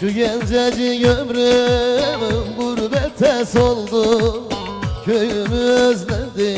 Şu gencecik ömrüm gurbete soldu Köyümü özledim,